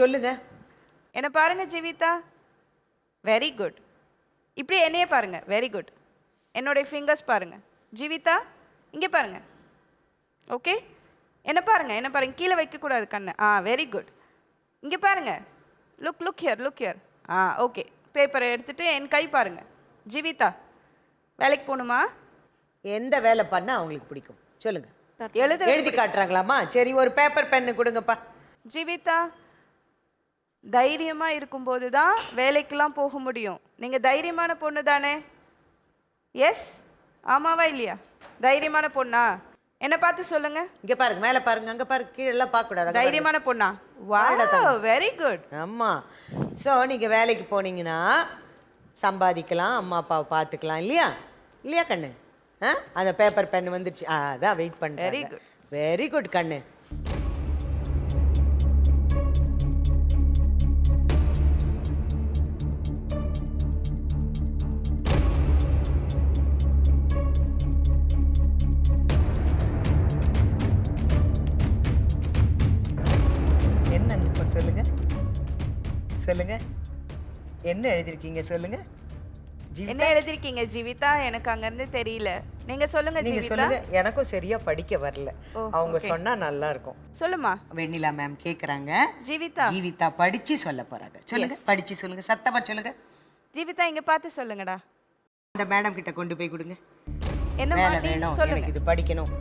சொல்லுங்க. என்ன பாருங்க ஜீவிதா. வெரி குட் இப்படி என்னையே பாருங்க. வெரி குட் என்னுடைய ஃபிங்கர்ஸ் பாருங்க. ஜீவிதா இங்கே பாருங்க. ஓகே என்ன பாருங்க. என்ன பாருங்க. கீழே வைக்கக்கூடாது கண்ணை. ஆ வெரி குட் இங்கே பாருங்க. Look look here look here ah okay பேப்பரை எடுத்துட்டு என் கை பாருங்க. ஜீவிதா வேலைக்கு போகணுமா? எந்த வேலை பண்ணா அவங்களுக்கு பிடிக்கும்? சொல்லுங்க. எழுத எழுதி காட்டுறாங்களாமா? சரி ஒரு பேப்பர் பென்னு கொடுங்கப்பா. ஜீவிதா தைரியமாக இருக்கும்போது தான் வேலைக்கெல்லாம் போக முடியும். நீங்கள் தைரியமான பொண்ணு தானே? எஸ் ஆமாவா இல்லையா? தைரியமான பொண்ணா? என்ன பார்த்து சொல்லுங்க. இங்க பாருங்க மேல பாருங்க அங்க பாருங்க கீழே எல்லாம் பார்க்க கூடாது. தைரியமான பொண்ணா? வா வெரி குட் ஆமா. ஸோ நீங்க வேலைக்கு போனீங்கன்னா சம்பாதிக்கலாம் அம்மா அப்பாவை பார்த்துக்கலாம் இல்லையா? இல்லையா கண்ணு? ஆ? அந்த பேப்பர் பென் வந்துருச்சு. அதான் வெயிட் பண்ணுறேன் good. வெரி குட் கண்ணு. சொல்லுங்க. என்ன எழுதிருக்கீங்க சொல்லுங்க. என்ன எழுதிருக்கீங்க ஜீவிதா? எனக்கு அங்கேருந்து தெரியல. நீங்க சொல்லுங்க நீங்க சொல்லுங்க. எனக்கும் சரியா படிக்க வரல. அவங்க. சொன்னா நல்லா இருக்கும். சொல்லுமா? வெண்ணிலா மேம் கேக்குறாங்க. ஜீவிதா. ஜீவிதா படிச்சு சொல்ல போறாங்க. சொல்லுங்க படிச்சு சொல்லுங்க. சத்தமா சொல்லுங்க. ஜீவிதா இங்க பார்த்து சொல்லுங்கடா. அந்த மேடம் கிட்ட கொண்டு போய் கொடுங்க. என்ன வேணும். சொல்லுங்க. எனக்கு இது படிக்கணும்.